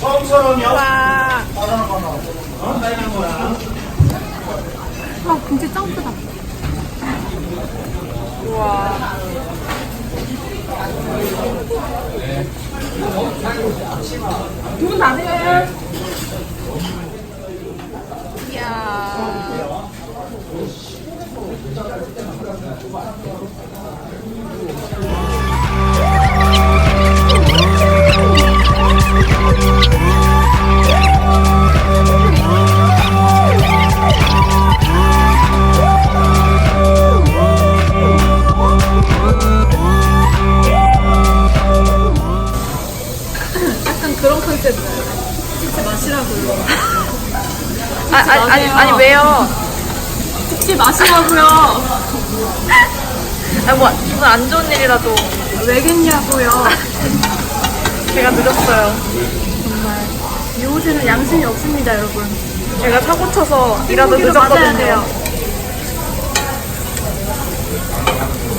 처음처럼요? 와. 어? 진짜 짱 크다. 우와. 두분 다세요. 이야. 그런 컨셉이에요. 진짜 마시라고요. 아, 아, 아니, 아니, 왜요? 혹시 마시라고요. 아, 뭐, 무슨 안 좋은 일이라도 왜겠냐고요. 제가 늦었어요. 이 옷에는 양심이 없습니다, 여러분. 제가 사고 쳐서 맞아야 늦었거든요. 돼요.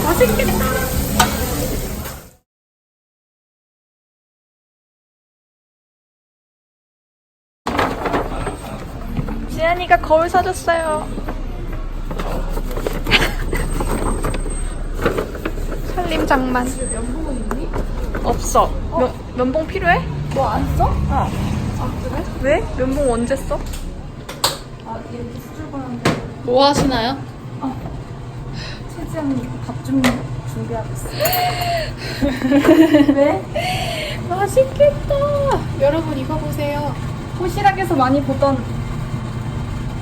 맛있겠다. 지안이가 거울 사줬어요. 살림 장만. 면봉은 있니? 없어. 면, 면봉 필요해? 뭐 안 써? 어. 아, 그래? 왜? 면봉 언제 써? 아, 이렇게 수술하는데 뭐 하시나요? 최지현님 밥좀 준비하겠어. 왜? 맛있겠다. 여러분 이거 보세요. 도시락에서 많이 보던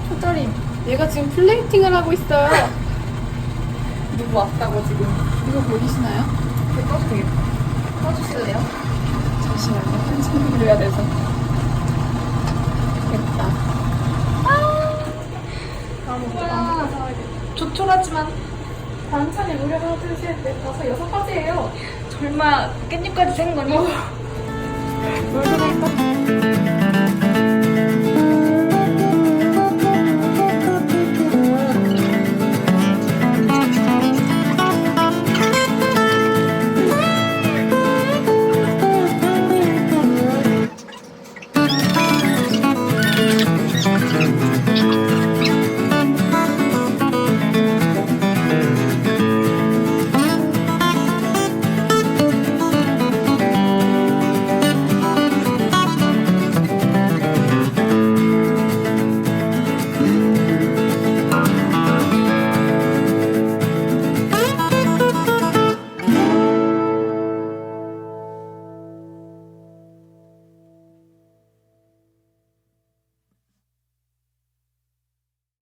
초절임. 얘가 지금 플레이팅을 하고 있어요. 누구 왔다고 지금. 이거 보이시나요? 이렇게 꺼도 되겠다. 꺼주실래요? 잠시만요. 편집을 해야 돼서. 됐다. 아. 조촐하지만 반찬이 무려 하나, 둘, 셋, 넷, 다섯, 여섯 가지예요. 설마 깻잎까지 생 거니?